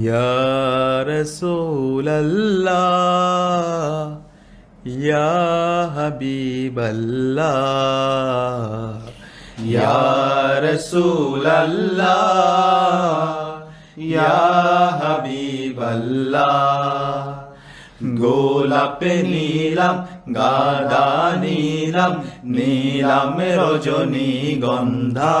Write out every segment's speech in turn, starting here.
يا رسول الله يا حبيب الله يا رسول الله يا حبيب الله গোলাপে নীলাম গাদা নীলাম নীলাম রজনী গন্ধা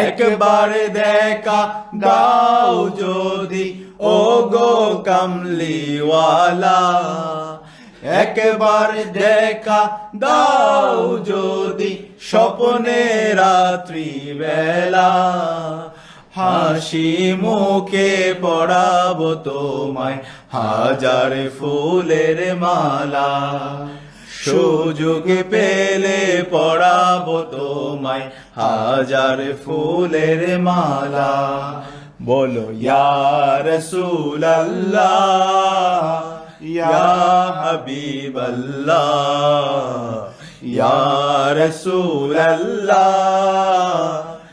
একবার দেখা দাও যদি ও গো কামলিওয়ালা। একবার দেখা দাও যদি, স্বপ্নে রাত্রি বেলা হাসি মুখে পড়াবো তোমায়, হাজার ফুলের মালা। সুযোগ পেলে পড়াবো তোমায়। হাজার ফুলের মালা। বলো ইয়ার রসুল আল্লাহ ইয়া হাবিব আল্লাহ ইয়া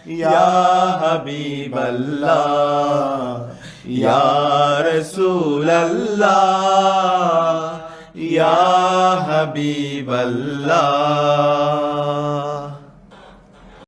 ইয়া হাবিব আল্লাহ ইয়া রসুল ইয়া হাবিব আল্লাহ